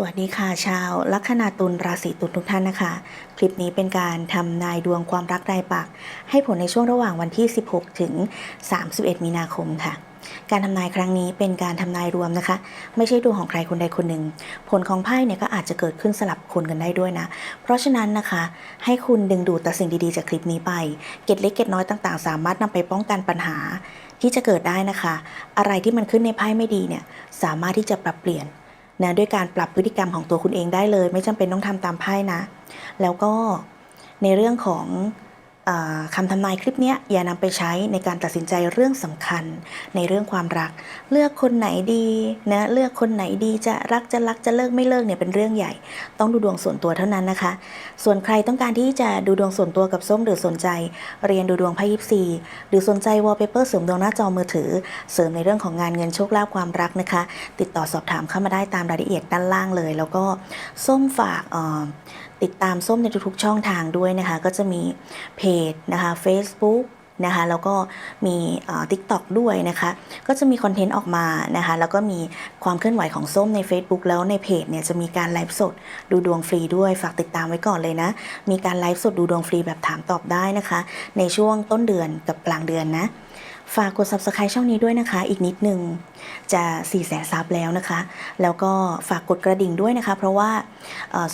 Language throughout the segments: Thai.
สวัสดีค่ะชาวลัคนาตุลราศีตุลทุกท่านนะคะ คลิปนี้เป็นการทำนายดวงความรักรายปัก ให้ผลในช่วงระหว่างวันที่ 16 ถึง 31 มีนาคมค่ะ การทำนายครั้งนี้เป็นการทำนายรวมนะคะ ไม่ใช่ดวงของใครคนใดคนหนึ่ง ผลของไพ่เนี่ยก็อาจจะเกิดขึ้นสลับคนกันได้ด้วยนะ เพราะฉะนั้นนะคะ ให้คุณดึงดูดแต่สิ่งดีๆจากคลิปนี้ไป เก็ดเล็กเก็ดน้อยต่างๆ สามารถนำไปป้องกันปัญหาที่จะเกิดได้นะคะ อะไรที่มันขึ้นในไพ่ไม่ดีเนี่ยสามารถที่จะปรับเปลี่ยน นะด้วยการปรับพฤติกรรมของตัวคุณเองได้เลย ไม่จำเป็นต้องทำตามไพ่นะ แล้วก็ในเรื่องของ คำทำนายคลิปนี้อย่านำไปใช้ในการตัดสินใจเรื่องสำคัญในเรื่องความรัก เลือกคนไหนดีนะเลือกคนไหนดีจะรักจะรักจะเลิกไม่เลิกเนี่ยเป็นเรื่องใหญ่ ต้องดูดวงส่วนตัวเท่านั้นนะคะ ส่วนใครต้องการที่จะดูดวงส่วนตัวกับส้มหรือสนใจ เรียนดูดวงไพ่ยิปซีหรือสนใจวอลเปเปอร์เสริมดวงหน้าจอมือถือ เสริมในเรื่องของงานเงินโชคลาภความรักนะคะ ติดต่อสอบถามเข้ามาได้ตามรายละเอียดด้านล่างเลย แล้วก็ส้มฝากเอ่อ ติดตามส้มในทุกๆช่องทางด้วยนะคะ ก็จะมีเพจนะคะ Facebook นะคะแล้วก็มีทิกตอกด้วยนะคะ ก็จะมีคอนเทนต์ออกมานะคะ แล้วก็มีความเคลื่อนไหวของส้มใน Facebook แล้วในเพจเนี่ยจะมีการไลฟ์สดดูดวงฟรีด้วยฝากติดตามไว้ก่อนเลยนะ มีการไลฟ์สดดูดวงฟรีแบบถามตอบได้นะคะ ในช่วงต้นเดือนกับกลางเดือนนะ ฝากกด subscribe ช่องนี้ด้วยนะคะ อีกนิดหนึ่งจะ4แสนซับแล้วนะคะ แล้วก็ฝากกดกระดิ่งด้วยนะคะ เพราะว่า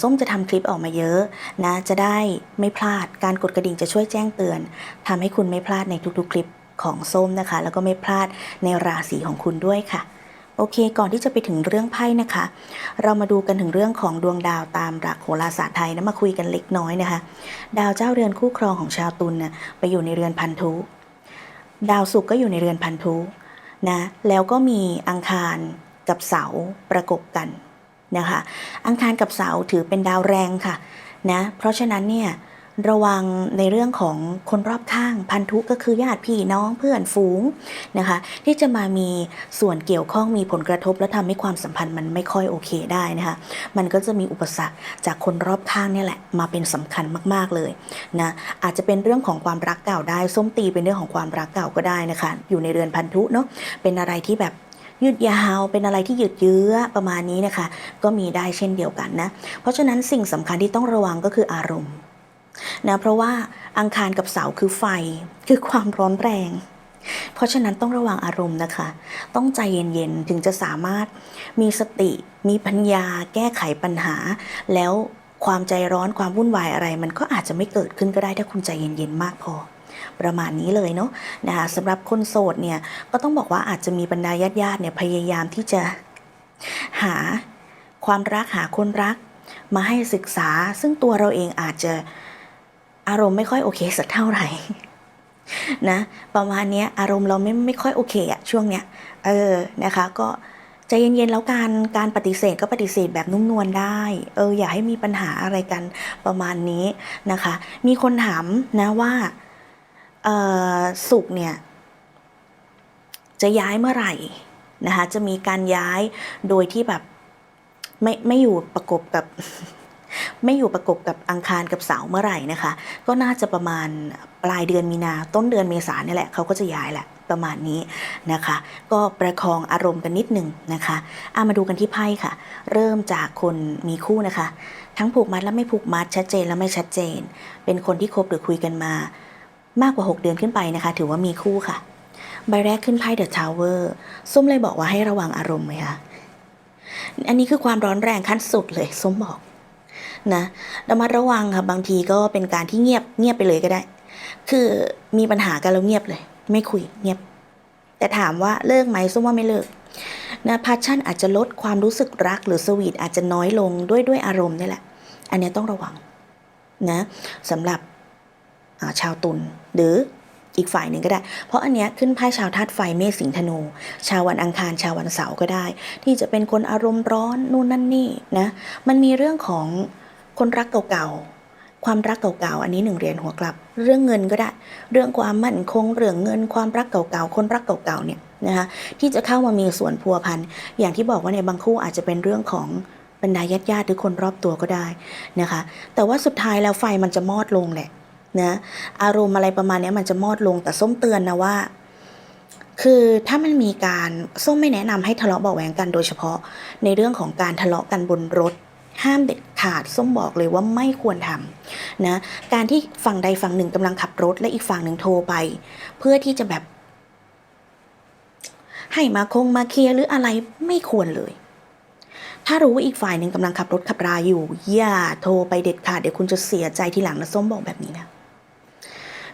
ส้มจะทำคลิปออกมาเยอะนะ จะได้ไม่พลาดการกดกระดิ่งจะช่วยแจ้งเตือนทำให้คุณไม่พลาดในทุกๆ คลิปของส้มนะคะ แล้วก็ไม่พลาดในราศีของคุณด้วยค่ะโอเค ก่อนที่จะไปถึงเรื่องไพ่นะคะ เรามาดูกันถึงเรื่องของดวงดาวตามหลักโหราศาสตร์ไทยนะมาคุยกันเล็กน้อยนะคะ ดาวเจ้าเรือนคู่ครองของชาวตุลน่ะไปอยู่ในเรือนพันธุ ดาวศุกร์ก็อยู่ในเรือนพันธุนะแล้วก็มีอังคารกับเสาประกบกันนะคะอังคารกับเสาถือเป็นดาวแรงค่ะนะเพราะฉะนั้นเนี่ย ระวังในเรื่องของคนรอบข้างพันธุก็คือญาติพี่น้องเพื่อนฝูงนะคะ ที่จะมามีส่วนเกี่ยวข้องมีผลกระทบ และทำให้ความสัมพันธ์มันไม่ค่อยโอเคได้นะคะ มันก็จะมีอุปสรรคจากคนรอบข้างนี่แหละ มาเป็นสำคัญมากๆเลยนะอาจจะเป็นเรื่องของความรักเก่าได้ส้มตีเป็นเรื่องของความรักเก่าก็ได้นะคะ อยู่ในเรือนพันธุเนาะเป็นอะไรที่แบบยืดยาวเป็นอะไรที่ยืดเยื้อประมาณนี้นะคะ ก็มีได้เช่นเดียวกันนะ เพราะฉะนั้นสิ่งสำคัญที่ต้องระวังก็คืออารมณ์ นะเพราะว่าอังคารกับเสาคือไฟคือความร้อนแรง เพราะฉะนั้นต้องระวังอารมณ์นะคะ ต้องใจเย็นๆ ถึงจะสามารถมีสติ มีปัญญา แก้ไขปัญหา แล้วความใจร้อนความวุ่นวายอะไร มันก็อาจจะไม่เกิดขึ้นก็ได้ถ้าคุณใจเย็นๆมากพอประมาณนี้เลยเนาะนะคะสำหรับคนโสดเนี่ยก็ต้องบอกว่าอาจจะมีบรรดาญาติๆเนี่ยพยายามที่จะหาความรักหาคนรัก มาให้ศึกษา ซึ่งตัวเราเองอาจจะ อารมณ์ไม่ค่อยโอเคสักเท่าไหร่นะประมาณนี้อารมณ์เราไม่ไม่ค่อยโอเคอะช่วงเนี้ยเออนะคะก็ใจเย็นๆแล้วการการปฏิเสธก็ปฏิเสธแบบนุ่มนวลได้ เอออย่าให้มีปัญหาอะไรกันประมาณนี้นะคะ มีคนถามนะว่าเออสุกเนี่ยจะย้ายเมื่อไหร่นะคะจะมีการย้ายโดยที่แบบไม่ไม่อยู่ประกบกับ ไม่อยู่ประกบกับอังคารกับเสาเมื่อไหร่นะคะ ก็น่าจะประมาณปลายเดือนมีนาต้นเดือนเมษาเนี่ยแหละเขาก็จะย้ายแหละประมาณนี้นะคะ ก็ประคองอารมณ์กันนิดหนึ่งนะคะอามาดูกันที่ไพ่ค่ะ เริ่มจากคนมีคู่นะคะ ทั้งผูกมัดและไม่ผูกมัดชัดเจนและไม่ชัดเจน เป็นคนที่คบหรือคุยกันมา มากกว่า 6 เดือนขึ้นไปนะคะ ถือว่ามีคู่ค่ะ ใบแรกขึ้นไพ่เดอะทาวเวอร์ส้มเลยบอกว่าให้ระวังอารมณ์ไหมคะอันนี้คือความร้อนแรงขั้นสุดเลยส้มบอก นะระมัดระวังค่ะบางทีก็เป็นการที่เงียบเงียบไปเลยก็ได้ คือมีปัญหากันแล้วเงียบเลย ไม่คุยเงียบ แต่ถามว่าเลิกไหมส้มว่าไม่เลิกนะพัชชั่นอาจจะลดความรู้สึกรักหรือสวีทอาจจะน้อยลงด้วยด้วยอารมณ์นี่แหละ อันนี้ต้องระวังนะสำหรับาชาวตุลหรืออีกฝ่ายหนึ่งก็ได้ เพราะอันเนี้ยขึ้นไพ่ชาวธาตุไฟเมษสิงห์ธนู ชาววันอังคารชาววันเสาร์ก็ได้ ที่จะเป็นคนอารมณ์ร้อนนู่นนั่นนี่นะ มันมีเรื่องของ คนรักเก่าๆ ความรักเก่าๆ อันนี้หนึ่งเหรียญหัวกลับ เรื่องเงินก็ได้ เรื่องความมั่นคง เรื่องเงิน ความรักเก่าๆ คนรักเก่าๆ เนี่ยนะคะที่จะเข้ามามีส่วนพัวพัน อย่างที่บอกว่าในบางคู่อาจจะเป็นเรื่องของบรรดาญาติๆหรือคนรอบตัวก็ได้นะคะ แต่ว่าสุดท้ายแล้วไฟมันจะมอดลงแหละนะอารมณ์อะไรประมาณนี้มันจะมอดลงแต่ส้มเตือนนะว่า คือถ้ามันมีการส้มไม่แนะนำให้ทะเลาะเบาแหวงกันโดยเฉพาะในเรื่องของการทะเลาะกันบนรถ ห้ามเด็ดขาดส้มบอกเลยว่าไม่ควรทำนะการที่ฝั่งใดฝั่งหนึ่งกำลังขับรถและอีกฝั่งหนึ่งโทรไป เพื่อที่จะแบบ ให้มาคงมาเคลียร์หรืออะไรไม่ควรเลย ถ้ารู้ว่าอีกฝ่ายหนึ่งกำลังขับรถขับราอยู่อย่าโทรไปเด็ดขาดเดี๋ยวคุณจะเสียใจทีหลังนะส้มบอกแบบนี้นะ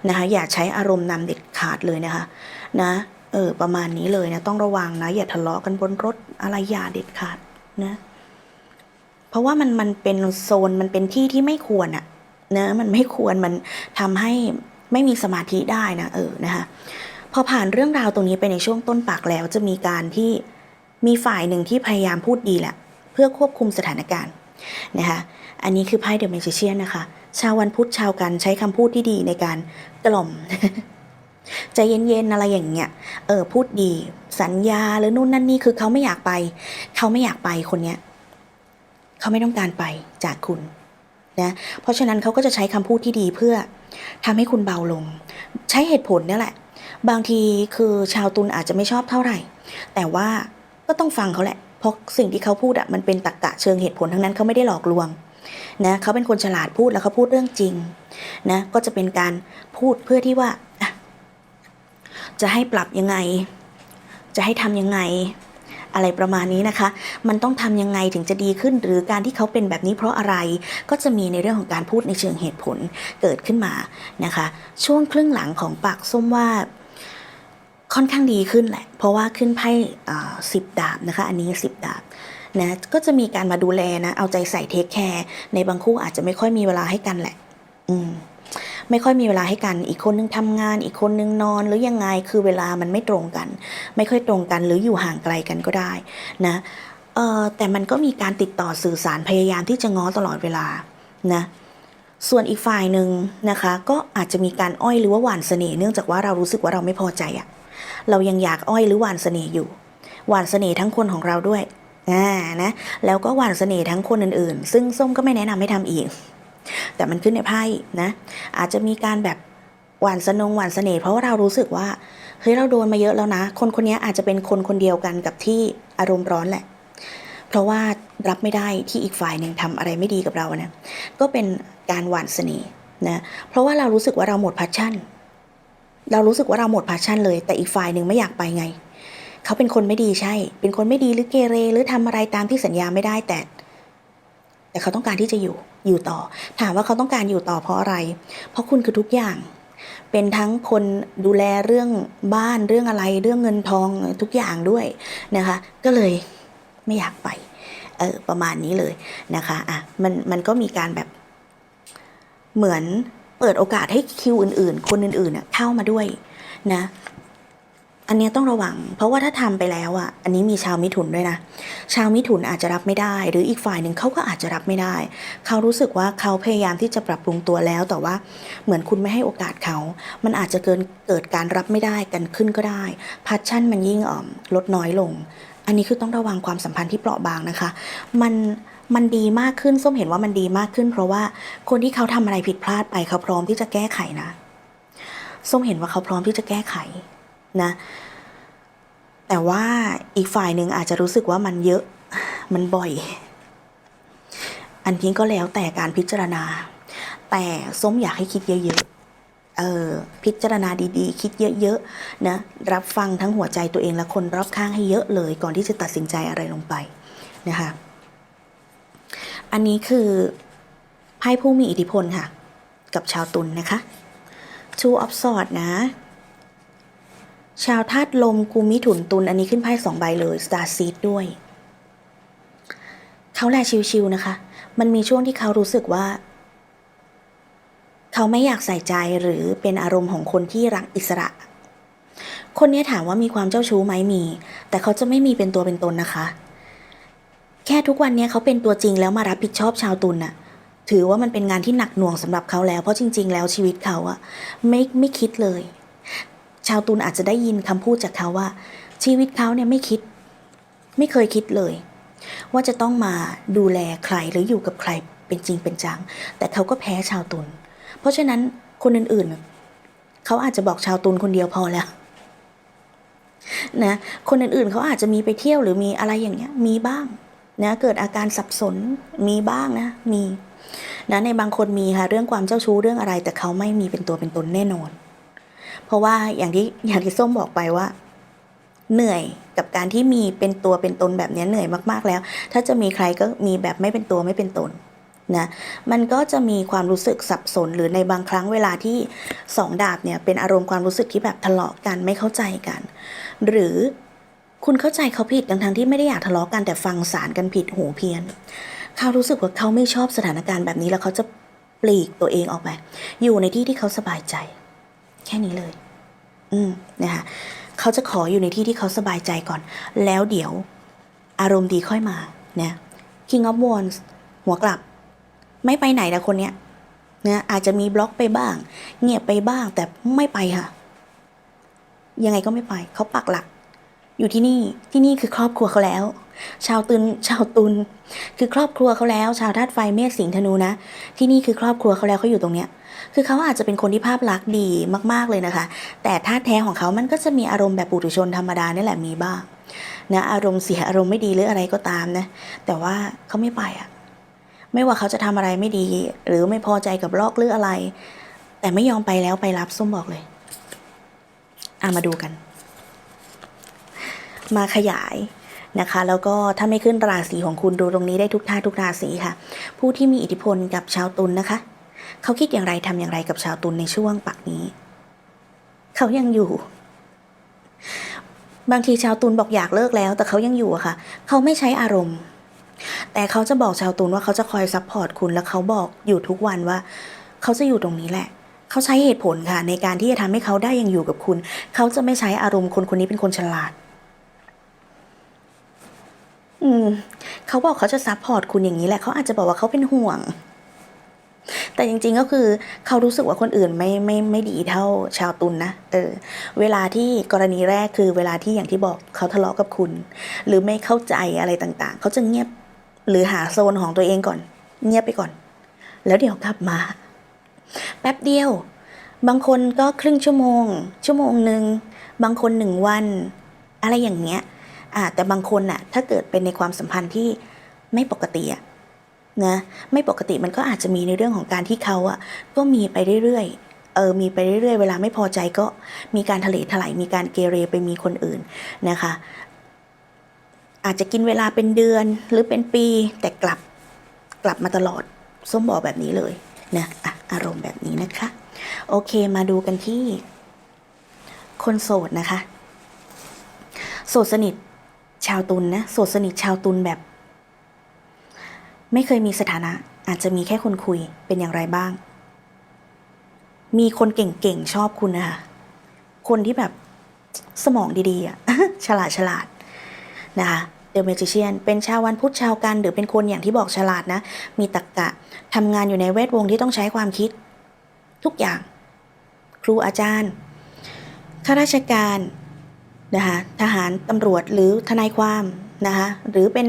นะคะอย่าใช้อารมณ์นำเด็ดขาดเลยนะคะนะเออประมาณนี้เลยนะต้องระวังนะ อย่าทะเลาะกันบนรถอะไรอย่าเด็ดขาดนะ เพราะว่ามันมันเป็นโซนมันเป็นที่ที่ไม่ควรอะนะมันไม่ควรมันทำให้ไม่มีสมาธิได้นะเออนะคะพอผ่านเรื่องราวตรงนี้ไปในช่วงต้นปากแล้วจะมีการที่มีฝ่ายหนึ่งที่พยายามพูดดีแหละ เพื่อควบคุมสถานการณ์นะคะอันนี้คือไพ่เดอะเมจิเชียนนะคะ ชาววันพุธชาวกันใช้คำพูดที่ดีในการกล่อมใจเย็นๆอะไรอย่างเงี้ยเออพูดดี สัญญาหรือนู่นนั่นนี่คือเขาไม่อยากไป เขาไม่อยากไปคนเนี้ย เขาไม่ต้องการไปจากคุณนะเพราะฉะนั้นเขาก็จะใช้คำพูดที่ดีเพื่อทำให้คุณเบาลง ใช้เหตุผลนี่แหละ บางทีคือชาวตุลอาจจะไม่ชอบเท่าไหร่ แต่ว่าก็ต้องฟังเขาแหละ เพราะสิ่งที่เขาพูดอะมันเป็นตรกกะเชิงเหตุผลทั้งนั้นเขาไม่ได้หลอกลวงนะเขาเป็นคนฉลาดพูดแล้วเขาพูดเรื่องจริงนะก็จะเป็นการพูดเพื่อที่ว่าจะให้ปรับยังไง จะให้ทำยังไง อะไรประมาณนี้นะคะ มันต้องทำยังไงถึงจะดีขึ้น หรือการที่เขาเป็นแบบนี้เพราะอะไรก็จะมีในเรื่องของการพูดในเชิงเหตุผลเกิดขึ้นมานะคะ ช่วงครึ่งหลังของปากส้มว่าค่อนข้างดีขึ้นแหละ เพราะว่าขึ้นไพ่สิบดาบนะคะ อันนี้สิบดาบนะก็จะมีการมาดูแลนะ เอาใจใส่เทคแคร์ในบางคู่อาจจะไม่ค่อยมีเวลาให้กันแหละ อืม ไม่ค่อยมีเวลาให้กัน อีกคนนึงทำงาน อีกคนนึงนอนหรือยังไง คือเวลามันไม่ตรงกัน ไม่ค่อยตรงกันหรืออยู่ห่างไกลกันก็ได้นะเออแต่มันก็มีการติดต่อสื่อสารพยายามที่จะง้อตลอดเวลานะส่วนอีกฝ่ายหนึ่งนะคะก็อาจจะมีการอ้อยหรือว่าหวานเสน่ห์เนื่องจากว่าเรารู้สึกว่าเราไม่พอใจอะเรายังอยากอ้อยหรือหวานเสน่ห์อยู่ หวานเสน่ห์ทั้งคนของเราด้วยอ่านะแล้วก็หวานเสน่ห์ทั้งคนอื่นๆ ซึ่งส้มก็ไม่แนะนำให้ทำอีก แต่มันขึ้นในไพ่นะ อาจจะมีการแบบหวานสนงหวานเสน่ห์เพราะว่าเรารู้สึกว่าเฮ้ยเราโดนมาเยอะแล้วนะ คนคนนี้อาจจะเป็นคนคนเดียวกันกับที่อารมณ์ร้อนแหละ เพราะว่ารับไม่ได้ที่อีกฝ่ายหนึ่งทำอะไรไม่ดีกับเรานะก็เป็นการหวานเสน่ห์นะเพราะว่าเรารู้สึกว่าเราหมดพัชชั่น เรารู้สึกว่าเราหมดพาชั่นเลย แต่อีกฝ่ายหนึ่งไม่อยากไปไง เขาเป็นคนไม่ดีใช่ เป็นคนไม่ดีหรือเกเรหรือทำอะไรตามที่สัญญาไม่ได้แต่ แต่เขาต้องการที่จะอยู่อยู่ต่อ ถามว่าเขาต้องการอยู่ต่อเพราะอะไร เพราะคุณคือทุกอย่าง เป็นทั้งคนดูแลเรื่องบ้านเรื่องอะไร เรื่องเงินทองทุกอย่างด้วยนะคะ ก็เลยไม่อยากไปเออประมาณนี้เลยนะคะอะมันมันก็มีการแบบเหมือนเปิดโอกาสให้คิวอื่น ๆ คนอื่นๆเข้ามาด้วยนะ อันนี้ต้องระวัง เพราะว่าถ้าทำไปแล้วอะ อันนี้มีชาวมิถุนด้วยนะ ชาวมิถุนอาจจะรับไม่ได้ หรืออีกฝ่ายหนึ่งเขาก็อาจจะรับไม่ได้ เขารู้สึกว่าเขาพยายามที่จะปรับปรุงตัวแล้ว แต่ว่าเหมือนคุณไม่ให้โอกาสเขา มันอาจจะเกินเกิดการรับไม่ได้กันขึ้นก็ได้ พัชชั่นมันยิ่งอ่อมลดน้อยลง อันนี้คือต้องระวังความสัมพันธ์ที่เปราะบางนะคะ มันมันดีมากขึ้นส้มเห็นว่ามันดีมากขึ้น เพราะว่าคนที่เขาทำอะไรผิดพลาดไปเขาพร้อมที่จะแก้ไขนะส้มเห็นว่าเขาพร้อมที่จะแก้ไข นะแต่ว่าอีกฝ่ายหนึ่งอาจจะรู้สึกว่ามันเยอะมันบ่อย อันนี้ก็แล้วแต่การพิจารณา แต่ส้มอยากให้คิดเยอะๆเออพิจารณาดีๆ คิดเยอะๆนะรับฟังทั้งหัวใจตัวเองและคนรอบข้างให้เยอะเลย ก่อนที่จะตัดสินใจอะไรลงไปนะคะอันนี้คือไพ่ผู้มีอิทธิพลค่ะ กับชาวตุลนนะคะ Two of Swords นะ ชาวธาตุลมกุมิถุนตุลอันนี้ขึ้นไพ่สองใบเลย Star Seed ด้วย เขาแลชิวๆนะคะ มันมีช่วงที่เขารู้สึกว่า เขาไม่อยากใส่ใจหรือเป็นอารมณ์ของคนที่รักอิสระ คนนี้ถามว่ามีความเจ้าชู้ไหมมี แต่เขาจะไม่มีเป็นตัวเป็นตนนะคะ แค่ทุกวันนี้เขาเป็นตัวจริงแล้วมารับผิดชอบชาวตุลน่ะถือว่ามันเป็นงานที่หนักหน่วงสำหรับเขาแล้ว เพราะจริง ๆ แล้วชีวิตเขาอะไม่ไม่คิดเลย ชาวตุลอาจจะได้ยินคำพูดจากเขาว่า ชีวิตเขาเนี่ยไม่คิด ไม่เคยคิดเลย ว่าจะต้องมาดูแลใครหรืออยู่กับใครเป็นจริงเป็นจัง แต่เขาก็แพ้ชาวตุลเพราะฉะนั้นคนอื่นๆ เขาอาจจะบอกชาวตุลคนเดียวพอแล้วนะคนอื่นๆเขาอาจจะมีไปเที่ยวหรือมีอะไรอย่างเงี้ยมีบ้างนะเกิดอาการสับสนมีบ้างนะมีนะในบางคนมีค่ะเรื่องความเจ้าชู้เรื่องอะไร แต่เขาไม่มีเป็นตัวเป็นตนแน่นอน เพราะว่าอย่างที่อย่างที่ส้มบอกไปว่า เหนื่อยกับการที่มีเป็นตัวเป็นตนแบบนี้เหนื่อยมากๆแล้ว ถ้าจะมีใครก็มีแบบไม่เป็นตัวไม่เป็นตนนะมันก็จะมีความรู้สึกสับสนหรือในบางครั้งเวลาที่สองดาบเนี่ยเป็นอารมณ์ความรู้สึกที่แบบทะเลาะกันไม่เข้าใจกัน หรือคุณเข้าใจเขาผิดทั้งๆที่ไม่ได้อยากทะเลาะกันแต่ฟังสารกันผิดหูเพี้ยน เขารู้สึกว่าเขาไม่ชอบสถานการณ์แบบนี้แล้วเขาจะปลีกตัวเองออกไปอยู่ในที่ที่เขาสบายใจ ค่นี้เลย อืมนะคะเขาจะขออยู่ในที่ที่เขาสบายใจก่อน แล้วเดี๋ยวอารมณ์ดีค่อยมาเนี่ย King of Wands หัวกลับ ไม่ไปไหนนะคนเนี้ยนะอาจจะมีบล็อกไปบ้าง เงียบไปบ้างแต่ไม่ไปค่ะ ยังไงก็ไม่ไป เขาปักหลัก อยู่ที่นี่ที่นี่คือครอบครัวเขาแล้ว ชาวตุนชาวตุน คือครอบครัวเขาแล้ว ชาวธาตุไฟเมษสิงห์ธนูนะ ที่นี่คือครอบครัวเขาแล้วเขาอยู่ตรงเนี้ยคือเขาอาจจะเป็นคนที่ภาพลักษณ์ดีมาก ๆเลยนะคะ แต่ท่าตุแท้ของเขามันก็จะมีอารมณ์แบบปุถุชนธรรมดานี่แหละมีบ้างนะอารมณ์เสียอารมณ์ไม่ดีหรืออะไรก็ตามนะ แต่ว่าเขาไม่ไปอะไม่ว่าเขาจะทำอะไรไม่ดี หรือไม่พอใจกับลอกหรืออะไร แต่ไม่ยอมไปแล้วไปรับส้มบอกเลยอะมาดูกัน มาขยาย นะคะ แล้วก็ถ้าไม่ขึ้นราศีของคุณดูตรงนี้ได้ทุกท่าทุกราศีค่ะ ผู้ที่มีอิทธิพลกับชาวตุลนนะคะ เขาคิดอย่างไรทำอย่างไรกับชาวตุลในช่วงปักนี้ เขายังอยู่ บางทีชาวตุลบอกอยากเลิกแล้ว แต่เขายังอยู่อะค่ะ เขาไม่ใช้อารมณ์ แต่เขาจะบอกชาวตุลว่าเขาจะคอยซัพพอร์ตคุณแล้วเขาบอกอยู่ทุกวันว่า เขาจะอยู่ตรงนี้แหละเขาใช้เหตุผลค่ะ ในการที่จะทำให้เขาได้ยังอยู่กับคุณ เขาจะไม่ใช้อารมณ์คนคนนี้เป็นคนฉลาด อืมเขาบอกเขาจะซัพพอร์ตคุณอย่างนี้แหละเขาอาจจะบอกว่าเขาเป็นห่วง แต่จริง ๆก็คือเขารู้สึกว่าคนอื่นไม่ไม่ไม่ดีเท่าชาวตุลนนะเออ เวลาที่กรณีแรกคือเวลาที่อย่างที่บอกเขาทะเลาะกับคุณ หรือไม่เข้าใจอะไรต่างๆ เขาจะเงียบหรือหาโซนของตัวเองก่อน เงียบไปก่อน แล้วเดี๋ยวกลับมา แป๊บเดียว บางคนก็ครึ่งชั่วโมง ชั่วโมงหนึ่งบางคนหนึ่งวัน อะไรอย่างเงี้ย อ่าแต่บางคนน่ะถ้าเกิดเป็นในความสัมพันธ์ที่ไม่ปกติอะนะไม่ปกติมันก็อาจจะมีในเรื่องของการที่เขาอะก็มีไปเรื่อยๆเออมีไปเรื่อยๆ เวลาไม่พอใจก็มีการทะเลถลายมีการเกเรไปมีคนอื่นนะคะ อาจจะกินเวลาเป็นเดือนหรือเป็นปีแต่กลับกลับมาตลอดส้มบอกแบบนี้เลยนะอะอารมณ์แบบนี้นะคะ โอเคมาดูกันที่คนโสดนะคะ โสดสนิท ชาวตุลนนะโสดสนิทชาวตุลแบบ ไม่เคยมีสถานะ อาจจะมีแค่คนคุยเป็นอย่างไรบ้าง มีคนเก่งๆ ชอบคุณนะคะคนที่แบบสมองดีๆอะฉลาดฉลาดนะคะเดอะเมจิเชียนเป็นชาววันพุธชาวกันหรือเป็นคนอย่างที่บอกฉลาดนะ มีตรกกะทำงานอยู่ในแวดวงที่ต้องใช้ความคิด ทุกอย่าง ครูอาจารย์ข้าราชการ นะคะทหารตำรวจหรือทนายความนะคะหรือเป็น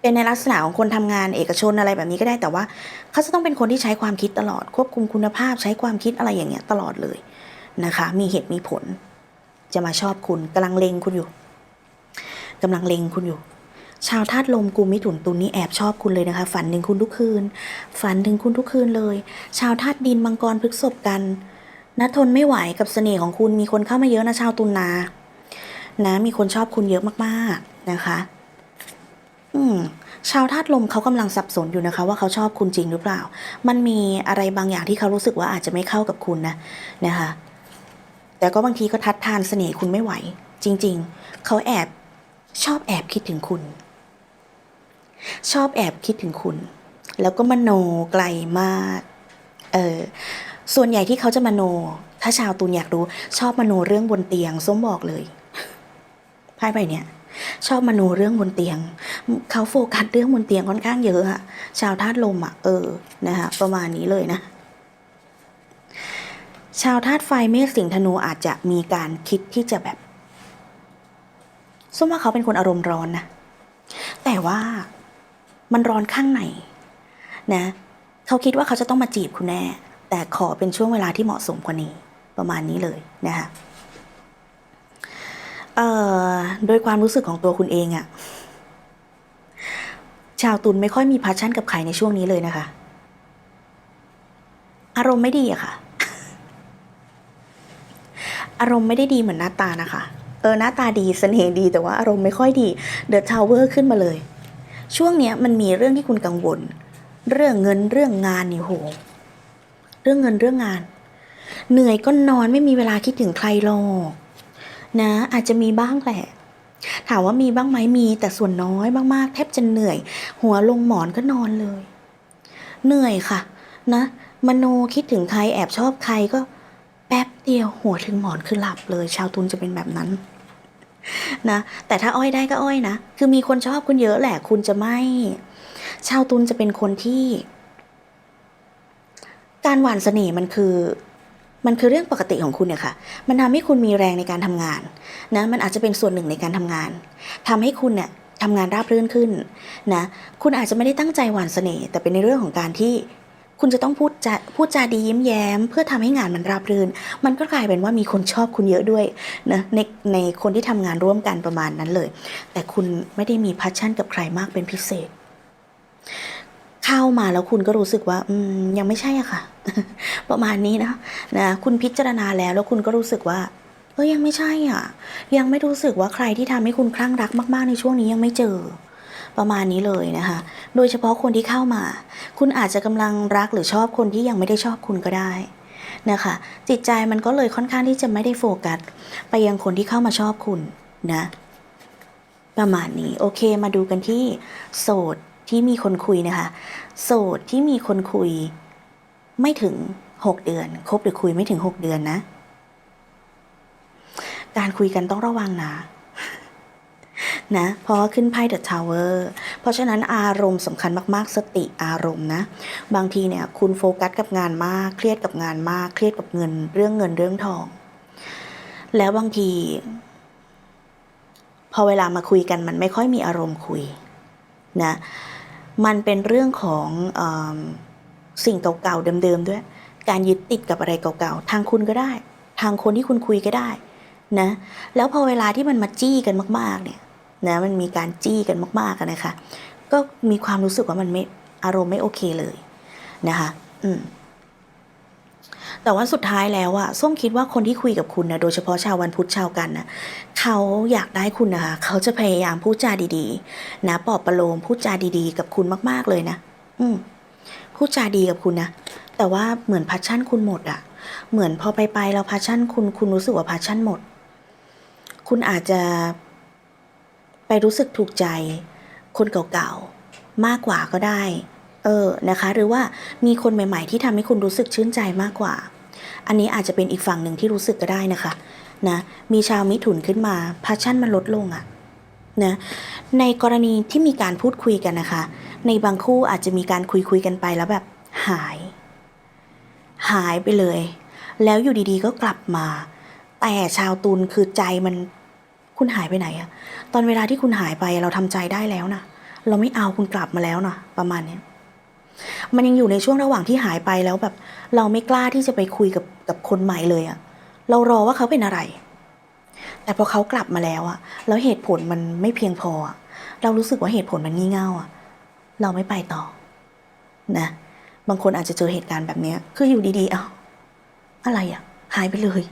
เป็นในลักษณะของคนทำงานเอกชนอะไรแบบนี้ก็ได้แต่ว่าเขาจะต้องเป็นคนที่ใช้ความคิดตลอด ควบคุมคุณภาพใช้ความคิดอะไรอย่างเงี้ยตลอดเลยนะคะ มีเหตุมีผล จะมาชอบคุณกำลังเลงคุณอยู่กำลังเลงคุณอยู่ ชาวธาตุลมกุมมิถุนตุลนี่แอบชอบคุณเลยนะคะ ฝันถึงคุณทุกคืน ฝันถึงคุณทุกคืนเลย ชาวธาตุดินมังกรพฤกษภกันนะทนไม่ไหวกับเสน่ห์ของคุณมีคนเข้ามาเยอะนะชาวตุลนา นะมีคนชอบคุณเยอะมากๆนะคะ อืมชาวธาตุลมเขากำลังสับสนอยู่นะคะ ว่าเขาชอบคุณจริงหรือเปล่า มันมีอะไรบางอย่างที่เขารู้สึกว่าอาจจะไม่เข้ากับคุณนะนะคะ แต่ก็บางทีก็ทัดทานเสน่ห์คุณไม่ไหว จริง ๆ เขาแอบชอบแอบคิดถึงคุณ ชอบแอบคิดถึงคุณ แล้วก็มโนไกลมาก เออส่วนใหญ่ที่เขาจะมโน ถ้าชาวตุลอยากรู้ ชอบมโนเรื่องบนเตียงส้มบอกเลย ไพ่ใบเนี้ยชอบมโนเรื่องบนเตียง เขาโฟกัสเรื่องบนเตียงค่อนข้างเยอะอะชาวธาตุลมอะเออนะคะประมาณนี้เลยนะ ชาวธาตุไฟเมษสิงห์ธนูอาจจะมีการคิดที่จะแบบส้มว่าเขาเป็นคนอารมณ์ร้อนนะ แต่ว่ามันร้อนข้างในนะ เขาคิดว่าเขาจะต้องมาจีบคุณแน่ แต่ขอเป็นช่วงเวลาที่เหมาะสมกว่านี้ ประมาณนี้เลยนะคะ เอ่อโดยความรู้สึกของตัวคุณเองอะชาวตุลไม่ค่อยมีพาชั่นกับใครในช่วงนี้เลยนะคะ อารมณ์ไม่ดีอะค่ะ อารมณ์ไม่ได้ดีเหมือนหน้าตานะคะ เออหน้าตาดีเสน่ห์ดีแต่ว่าอารมณ์ไม่ค่อยดีเดอะทาวเวอร์ขึ้นมาเลย ช่วงเนี้ยมันมีเรื่องที่คุณกังวล เรื่องเงินเรื่องงานนี่โห เรื่องเงินเรื่องงาน เหนื่อยก็นอนไม่มีเวลาคิดถึงใครหรอก นะ อาจจะมีบ้างแหละ ถามว่ามีบ้างไหมมี แต่ส่วนน้อยมากๆแทบจะเหนื่อย หัวลงหมอนก็นอนเลย เหนื่อยค่ะ นะมโนคิดถึงใครแอบชอบใครก็ แป๊บเดียวหัวถึงหมอนคือหลับเลย ชาวตุลจะเป็นแบบนั้นนะแต่ถ้าอ้อยได้ก็อ้อยนะ คือมีคนชอบคุณเยอะแหละ คุณจะไม่ ชาวตุลจะเป็นคนที่ การหว่านเสน่ห์มันคือ มันคือเรื่องปกติของคุณเนี่ยค่ะ มันทำให้คุณมีแรงในการทำงานนะมันอาจจะเป็นส่วนหนึ่งในการทำงานทำให้คุณเนี่ยทำงานราบรื่นขึ้นนะคุณอาจจะไม่ได้ตั้งใจหวานเสน่ห์แต่เป็นในเรื่องของการที่คุณจะต้องพูดจาพูดจาดียิ้มแย้ม เพื่อทำให้งานมันราบรื่น มันก็กลายเป็นว่ามีคนชอบคุณเยอะด้วยนะในในคนที่ทำงานร่วมกันประมาณนั้นเลย แต่คุณไม่ได้มีพัชชั่นกับใครมากเป็นพิเศษ เข้ามาแล้วคุณก็รู้สึกว่าอืมยังไม่ใช่อะค่ะ ประมาณนี้นะนะคุณพิจารณาแล้วแล้วคุณก็รู้สึกว่าเออยังไม่ใช่อะ ยังไม่รู้สึกว่าใครที่ทำให้คุณคลั่งรักมากๆในช่วงนี้ยังไม่เจอ ประมาณนี้เลยนะคะ โดยเฉพาะคนที่เข้ามา คุณอาจจะกำลังรักหรือชอบคนที่ยังไม่ได้ชอบคุณก็ได้นะคะจิตใจมันก็เลยค่อนข้างที่จะไม่ได้โฟกัส ไปยังคนที่เข้ามาชอบคุณนะ ประมาณนี้โอเคมาดูกันที่โสด ที่มีคนคุยนะคะโสดที่มีคนคุยไม่ถึง 6 เดือนคบหรือคุยไม่ถึง 6 เดือนนะ การคุยกันต้องระวังนะนะเพราะขึ้นไพ่เดอะทาวเวอร์เพราะฉะนั้นอารมณ์สำคัญมาก ๆ สติอารมณ์นะ บางทีเนี่ยคุณโฟกัสกับงานมาก เครียดกับงานมาก เครียดกับเงิน เรื่องเงินเรื่องทอง แล้วบางที พอเวลามาคุยกันมันไม่ค่อยมีอารมณ์คุยนะ มันเป็นเรื่องของอสิ่งเก่าๆเดิมๆด้วย การยึดติดกับอะไรเก่าๆ ทางคุณก็ได้ ทางคนที่คุณคุยก็ได้นะ แล้วพอเวลาที่มันมาจี้กันมากๆเนี่ยนะมันมีการจี้กันมากๆกันนะคะ ก็มีความรู้สึกว่ามันไม่อารมณ์ไม่โอเคเลยนะคะ อืม แต่ว่าสุดท้ายแล้วอะส้มคิดว่าคนที่คุยกับคุณนะโดยเฉพาะชาววันพุธชาวกันนะเขาอยากได้คุณนะคะเขาจะพยายามพูดจาดีๆ นะปลอบประโลมพูดจาดีๆ กับคุณมากๆเลยนะ อืมพูดจาดีกับคุณนะแต่ว่าเหมือนพัชชั่นคุณหมดอะเหมือนพอไปไปๆแล้วพัชชั่นคุณคุณรู้สึกว่าพัชชั่นหมด คุณอาจจะไปรู้สึกถูกใจ คนเก่าๆมากกว่าก็ได้ เออนะคะ หรือว่ามีคนใหม่ ๆ ที่ทำให้คุณรู้สึกชื่นใจมากกว่า อันนี้อาจจะเป็นอีกฝั่งหนึ่งที่รู้สึกก็ได้นะคะนะมีชาวมิถุนขึ้นมาพัชชั่นมันลดลงอะนะในกรณีที่มีการพูดคุยกันนะคะ ในบางคู่อาจจะมีการคุยคุยๆกันไปแล้วแบบหาย หายไปเลย แล้วอยู่ดีๆก็กลับมา แต่ชาวตุลคือใจมันคุณหายไปไหนอะตอนเวลาที่คุณหายไปเราทำใจได้แล้วนะเราไม่เอาคุณกลับมาแล้วนะประมาณเนี้ย มันยังอยู่ในช่วงระหว่างที่หายไปแล้วแบบ เราไม่กล้าที่จะไปคุยกับกับคนใหม่เลยอะเรารอว่าเขาเป็นอะไร แต่พอเขากลับมาแล้วอะแล้วเหตุผลมันไม่เพียงพออะเรารู้สึกว่าเหตุผลมันงี่เง่าอะเราไม่ไปต่อ นะ บางคนอาจจะเจอเหตุการณ์แบบเนี้ยคืออยู่ดีๆเอ้าอะไรอะหายไปเลย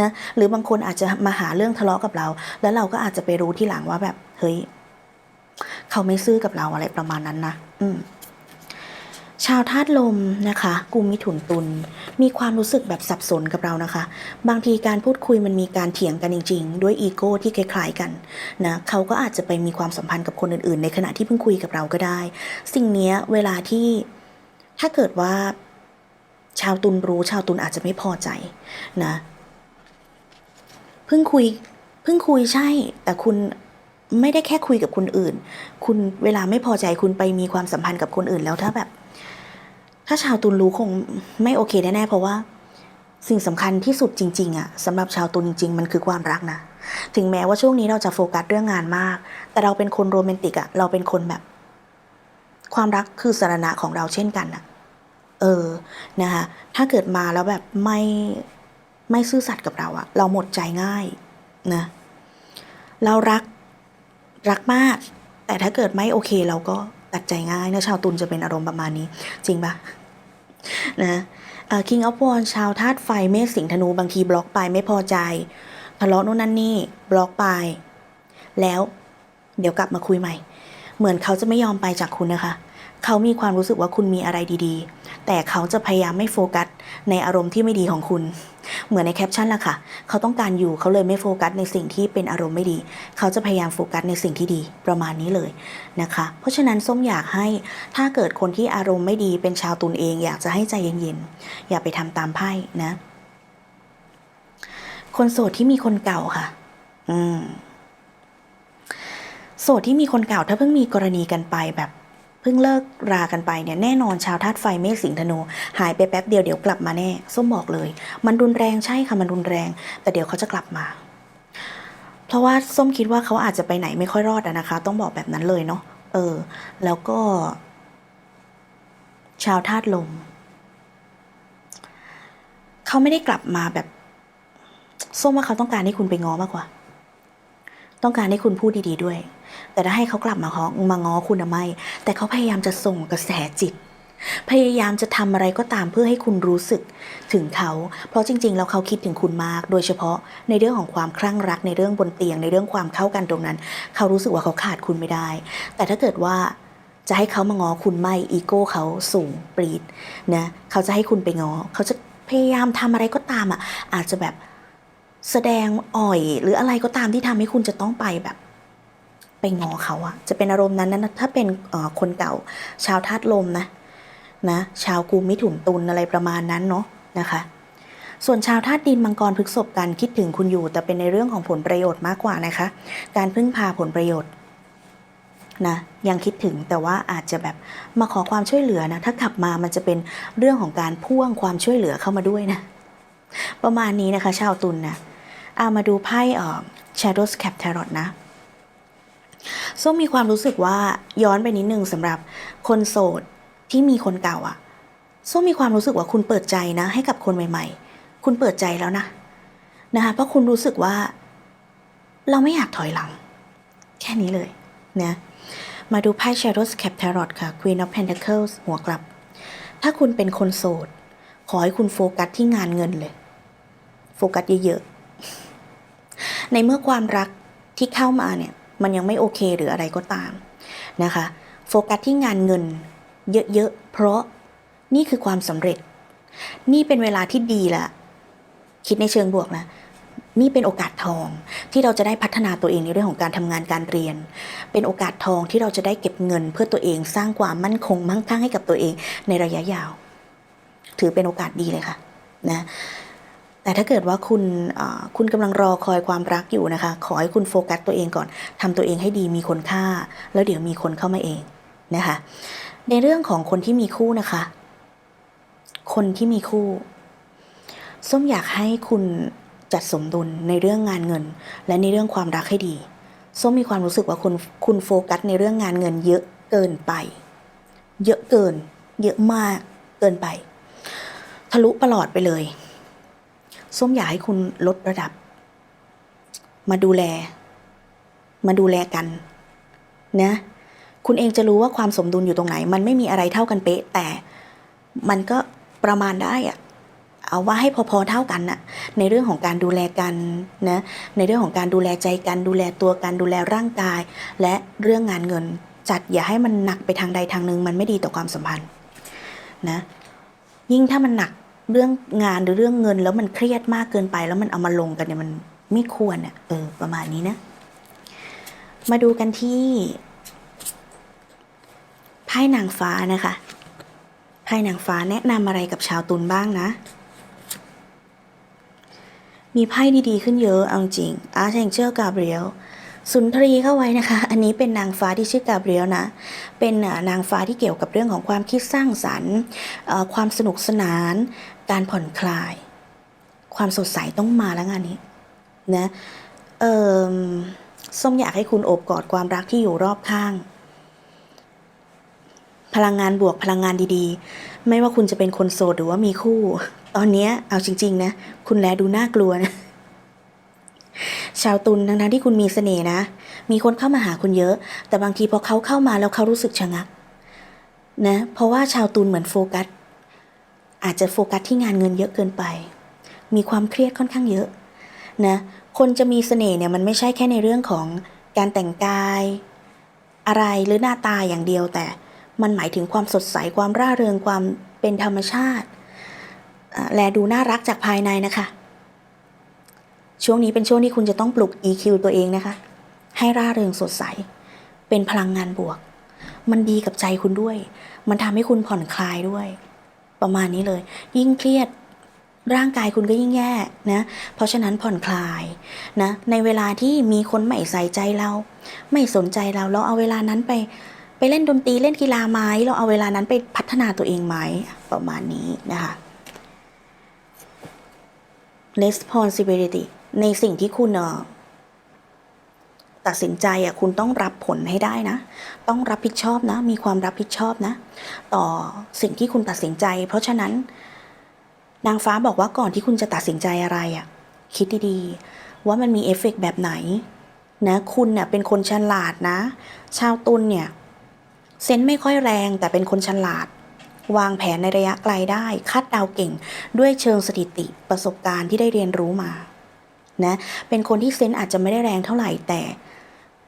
นะหรือบางคนอาจจะมาหาเรื่องทะเลาะกับเรา แล้วเราก็อาจจะไปรู้ที่หลังว่าแบบ เฮ้ย เขาไม่ซื่อกับเราอะไรประมาณนั้นนะอืม ชาวธาตุลมนะคะกลุ่มมิถุนตุลมีความรู้สึกแบบสับสนกับเรานะคะ บางทีการพูดคุยมันมีการเถียงกันจริง ๆ ด้วยอีโก้ที่คล้ายๆกันนะเขาก็อาจจะไปมีความสัมพันธ์กับคนอื่นๆ ในขณะที่เพิ่งคุยกับเราก็ได้ สิ่งนี้เวลาที่ถ้าเกิดว่า ชาวตุลรู้ชาวตุลอาจจะไม่พอใจนะเพิ่งคุยเพิ่งคุยใช่ แต่คุณไม่ได้แค่คุยกับคนอื่น คุณเวลาไม่พอใจคุณไปมีความสัมพันธ์กับคนอื่นแล้วถ้าแบบ ถ้าชาวตุลรู้คงไม่โอเคแน่ๆเพราะว่า สิ่งสำคัญที่สุดจริงๆอะสำหรับชาวตุลจริง ๆ มันคือความรักนะ ถึงแม้ว่าช่วงนี้เราจะโฟกัสเรื่องงานมาก แต่เราเป็นคนโรแมนติกอะเราเป็นคนแบบ ความรักคือสารณะของเราเช่นกันอะเออนะคะถ้าเกิดมาแล้วแบบไม่ไม่ซื่อสัตย์กับเราอะเราหมดใจง่ายนะเรารักรักมาก แต่ถ้าเกิดไม่โอเคเราก็ตัดใจง่ายนะชาวตุลจะเป็นอารมณ์ประมาณนี้ จริงปะ นะคิงอัพวอนชาวธาตุไฟเมษสิงธนูบางทีบล็อกไปไม่พอใจทะเลาะโน่นนั่นนี่บล็อกไป แล้วเดี๋ยวกลับมาคุยใหม่ เหมือนเขาจะไม่ยอมไปจากคุณนะคะ เขามีความรู้สึกว่าคุณมีอะไรดีๆ แต่เขาจะพยายามไม่โฟกัสในอารมณ์ที่ไม่ดีของคุณ เหมือนในแคปชั่นละค่ะ เขาต้องการอยู่เขาเลยไม่โฟกัสในสิ่งที่เป็นอารมณ์ไม่ดี เขาจะพยายามโฟกัสในสิ่งที่ดีประมาณนี้เลยนะคะ เพราะฉะนั้นส้มอยากให้ถ้าเกิดคนที่อารมณ์ไม่ดีเป็นชาวตุลเอง อยากจะให้ใจเย็นๆอย่าไปทำตามไพ่นะ คนโสดที่มีคนเก่าค่ะ อืมโสดที่มีคนเก่าถ้าเพิ่งมีกรณีกันไปแบบ เพิ่งเลิกรากันไปเนี่ยแน่นอนชาวธาตุไฟเมษสิงห์ธนู หายไปแป๊บเดียวเดี๋ยวกลับมาแน่ส้มบอกเลย มันรุนแรงใช่ค่ะมันรุนแรง แต่เดี๋ยวเขาจะกลับมา เพราะว่าส้มคิดว่าเขาอาจจะไปไหนไม่ค่อยรอดอนะคะ ต้องบอกแบบนั้นเลยเนาะเออ แล้วก็ ชาวธาตุลมเขาไม่ได้กลับมาแบบส้มว่าเขาต้องการให้คุณไปง้อมากกว่า ต้องการให้คุณพูดดีๆด้วย แต่ถ้าให้เขากลับมาง้อมาง้อคุณนะไม่ แต่เขาพยายามจะส่งกระแสจิต พยายามจะทำอะไรก็ตามเพื่อให้คุณรู้สึกถึงเขา เพราะจริงๆแล้วเขาคิดถึงคุณมาก โดยเฉพาะในเรื่องของความคลั่งรักในเรื่องบนเตียง ในเรื่องความเข้ากันตรงนั้น เขารู้สึกว่าเขาขาดคุณไม่ได้ แต่ถ้าเกิดว่าจะให้เขามาง้อคุณไม่อีโก้เขาสูงปรีดนะเขาจะให้คุณไปง้อเขาจะพยายามทำอะไรก็ตามอะอาจจะแบบ แสดงอ่อย หรืออะไรก็ตามที่ทำให้คุณจะต้องไปแบบ ไปงอเขาอะจะเป็นอารมณ์นั้นนะถ้าเป็นคนเก่า ชาวธาตุลมนะนะ ชาวกุมมิถุนตุลอะไรประมาณนั้นเนาะนะคะส่วนชาวธาตุดินมังกรพฤกษบกันคิดถึงคุณอยู่ แต่เป็นในเรื่องของผลประโยชน์มากกว่านะคะ การพึ่งพาผลประโยชน์นะยังคิดถึงแต่ว่าอาจจะแบบมาขอความช่วยเหลือนะ ถ้ากลับมามันจะเป็นเรื่องของการพ่วงความช่วยเหลือเข้ามาด้วยนะ ประมาณนี้นะคะ ชาวตุลนนะ อามาดูไพ่ออ Shadows Cap Tarot นะส้มมีความรู้สึกว่าย้อนไปนิดนึงสำหรับคนโสดที่มีคนเก่าอะส้มมีความรู้สึกว่าคุณเปิดใจนะ ให้กับคนใหม่ ๆ คุณเปิดใจแล้วนะนะคะเพราะคุณรู้สึกว่า เราไม่อยากถอยหลัง แค่นี้เลยนะมาดูไพ่ Shadows Cap Tarot ค่ะ Queen of Pentacles หัวกลับ ถ้าคุณเป็นคนโสด ขอให้คุณโฟกัสที่งานเงินเลย โฟกัสเยอะๆ ในเมื่อความรักที่เข้ามาเนี่ยมันยังไม่โอเคหรืออะไรก็ตามนะคะโฟกัสที่งานเงินเยอะๆ เพราะนี่คือความสำเร็จ นี่เป็นเวลาที่ดีละคิดในเชิงบวกนะนี่เป็นโอกาสทองที่เราจะได้พัฒนาตัวเองในเรื่องของการทำงานการเรียน เป็นโอกาสทองที่เราจะได้เก็บเงินเพื่อตัวเองสร้างความมั่นคงมั่งคั่งให้กับตัวเองในระยะยาว ถือเป็นโอกาสดีเลยค่ะนะ แต่ถ้าเกิดว่าคุณคุณกำลังรอคอยความรักอยู่นะคะ ขอให้คุณโฟกัสตัวเองก่อนทำตัวเองให้ดีมีคุณค่า แล้วเดี๋ยวมีคนเข้ามาเองนะคะ ในเรื่องของคนที่มีคู่นะคะ คนที่มีคู่ ส้มอยากให้คุณจัดสมดุลในเรื่องงานเงิน และในเรื่องความรักให้ดี ส้มมีความรู้สึกว่าคุณคุณโฟกัสในเรื่องงานเงิน เยอะเกินไป เยอะเกิน เยอะมากเกินไป ทะลุประหลอดไปเลย ส้มอยากให้คุณลดระดับ มาดูแล มาดูแลกันนะคุณเองจะรู้ว่าความสมดุลอยู่ตรงไหน มันไม่มีอะไรเท่ากันเป๊ะ แต่มันก็ประมาณได้อะเอาว่าให้พอๆเท่ากันน่ะ ในเรื่องของการดูแลกันนะ ในเรื่องของการดูแลใจกัน ดูแลตัวกัน ดูแลร่างกาย และเรื่องงานเงิน จัดอย่าให้มันหนักไปทางใดทางหนึ่ง มันไม่ดีต่อความสัมพันธ์นะ ยิ่งถ้ามันหนัก เรื่องงานหรือเรื่องเงินแล้วมันเครียดมากเกินไป แล้วมันเอามาลงกันเนี่ยมันไม่ควรอะเออประมาณนี้นะ มาดูกันที่ไพ่นางฟ้านะคะไพ่นางฟ้าแนะนำอะไรกับชาวตุลบ้างนะ มีไพ่ดีๆขึ้นเยอะเอาจริงอาร์เชงเจอร์กาเบรียลสุนทรีเข้าไว้นะคะ อันนี้เป็นนางฟ้าที่ชื่อกาเบรียลนะ เป็นนางฟ้าที่เกี่ยวกับเรื่องของความคิดสร้างสรรค์ ความสนุกสนาน การผ่อนคลาย ความสดใสต้องมาแล้วงานนี้นะเออส้มอยากให้คุณโอบกอดความรักที่อยู่รอบข้าง พลังงานบวกพลังงานดีๆ ไม่ว่าคุณจะเป็นคนโสดหรือว่ามีคู่ ตอนนี้เอาจริง ๆ นะ คุณแลดูน่ากลัวนะชาวตุลทั้งๆที่คุณมีเสน่ห์นะ มีคนเข้ามาหาคุณเยอะ แต่บางทีพอเขาเข้ามาแล้วเขารู้สึกชะงัก นะ เพราะว่าชาวตุลเหมือนโฟกัส อาจจะโฟกัสที่งานเงินเยอะเกินไป มีความเครียดค่อนข้างเยอะนะคนจะมีเสน่ห์เนี่ยมันไม่ใช่แค่ในเรื่องของการแต่งกาย อะไรหรือหน้าตาอย่างเดียว แต่มันหมายถึงความสดใสความร่าเริงความเป็นธรรมชาติ แลดูน่ารักจากภายในนะคะ ช่วงนี้เป็นช่วงที่คุณจะต้องปลุก EQ ตัวเองนะคะ ให้ร่าเริงสดใส เป็นพลังงานบวก มันดีกับใจคุณด้วย มันทำให้คุณผ่อนคลายด้วย ประมาณนี้เลย ยิ่งเครียดร่างกายคุณก็ยิ่งแย่นะ เพราะฉะนั้นผ่อนคลายนะ ในเวลาที่มีคนไม่ใส่ใจเรา ไม่สนใจเรา เราเอาเวลานั้นไปไปเล่นดนตรีเล่นกีฬาไหมเราเอาเวลานั้นไปพัฒนาตัวเองไหมประมาณนี้นะคะ responsibility ในสิ่งที่คุณเตัดสินใจอะคุณต้องรับผลให้ได้นะ ต้องรับผิดชอบนะ มีความรับผิดชอบนะ ต่อสิ่งที่คุณตัดสินใจ เพราะฉะนั้น นางฟ้าบอกว่าก่อนที่คุณจะตัดสินใจอะไรอะคิดดีๆ ว่ามันมีเอฟเฟกต์แบบไหนนะคุณเน่ยเป็นคนฉลาดนะ ชาวตุลเนี่ยเซนไม่ค่อยแรงแต่เป็นคนฉลาด วางแผนในระยะไกลได้คาดเดาเก่ง ด้วยเชิงสถิติประสบการณ์ที่ได้เรียนรู้มานะเป็นคนที่เซนอาจจะไม่ได้แรงเท่าไหร่แต่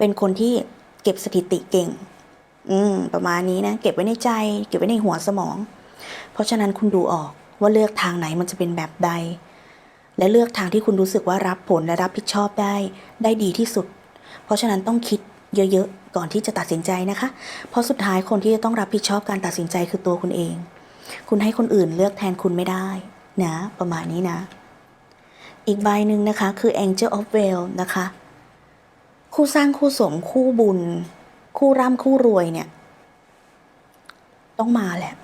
เป็นคนที่เก็บสถิติเก่ง อืม ประมาณนี้นะ เก็บไว้ในใจ เก็บไว้ในหัวสมอง เพราะฉะนั้นคุณดูออกว่าเลือกทางไหนมันจะเป็นแบบใด และเลือกทางที่คุณรู้สึกว่ารับผลและรับผิดชอบได้ ได้ดีที่สุด เพราะฉะนั้นต้องคิดเยอะๆ ก่อนที่จะตัดสินใจนะคะ เพราะสุดท้ายคนที่จะต้องรับผิดชอบการตัดสินใจคือตัวคุณเอง คุณให้คนอื่นเลือกแทนคุณไม่ได้นะ ประมาณนี้นะ อีกใบหนึ่งนะคะคือ Angel of Well นะคะ คู่สร้างคู่สมคู่บุญ คู่ร่ำคู่รวยเนี่ย ต้องมาแหละ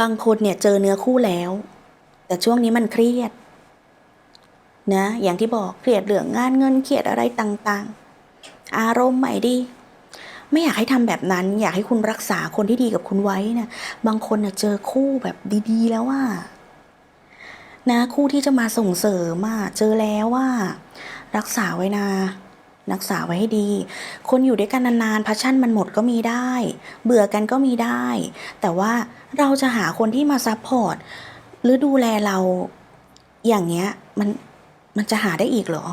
บางคนเนี่ยเจอเนื้อคู่แล้ว แต่ช่วงนี้มันเครียด นะ อย่างที่บอกเครียดเรื่องงานเงินเครียดอะไรต่างๆ อารมณ์ใหม่ดี ไม่อยากให้ทำแบบนั้น อยากให้คุณรักษาคนที่ดีกับคุณไว้นะบางคนเนี่ยเจอคู่แบบดีๆ แล้วว่านะคู่ที่จะมาส่งเสริมอะเจอแล้วว่า รักษาไว้นะรักษาไว้ให้ดี คนอยู่ด้วยกันนานๆพัชชั่นมันหมดก็มีได้ เบื่อกันก็มีได้ แต่ว่าเราจะหาคนที่มาซัพพอร์ตหรือดูแลเราอย่างเงี้ยมันมันจะหาได้อีกเหรอ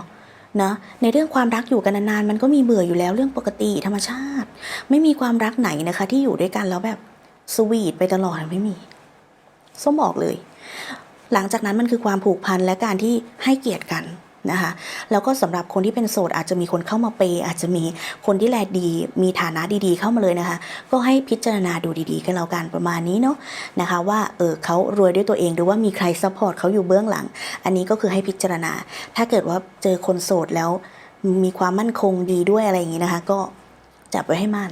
นะในเรื่องความรักอยู่กันนานๆมันก็มีเบื่ออยู่แล้วเรื่องปกติธรรมชาติ ไม่มีความรักไหนนะคะ ที่อยู่ด้วยกันแล้วแบบสวีทไปตลอดไม่มีส้มบอกเลย หลังจากนั้นมันคือความผูกพันและการที่ให้เกียรติกัน นะคะแล้วก็สำหรับคนที่เป็นโสดอาจจะมีคนเข้ามาเปย์อาจจะมีคนที่แลดี มีฐานะดีๆ เข้ามาเลยนะคะ ก็ให้พิจารณาดูดีๆ กันแล้วกันประมาณนี้เนาะนะคะ ว่าเออเขารวยด้วยตัวเองหรือว่ามีใครซัพพอร์ตเขาอยู่เบื้องหลัง อันนี้ก็คือให้พิจารณา ถ้าเกิดว่าเจอคนโสดแล้วมีความมั่นคงดีด้วยอะไรอย่างนี้นะคะ ก็จับไว้ให้มั่น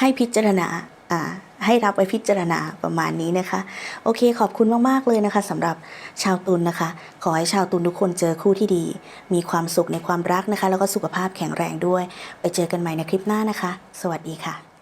ให้พิจารณาอ่า ให้รับไว้พิจารณาประมาณนี้นะคะ โอเคขอบคุณมากๆเลยนะคะสำหรับชาวตุลนะคะ ขอให้ชาวตุลทุกคนเจอคู่ที่ดี มีความสุขในความรักนะคะ แล้วก็สุขภาพแข็งแรงด้วย ไปเจอกันใหม่ในคลิปหน้านะคะ สวัสดีค่ะ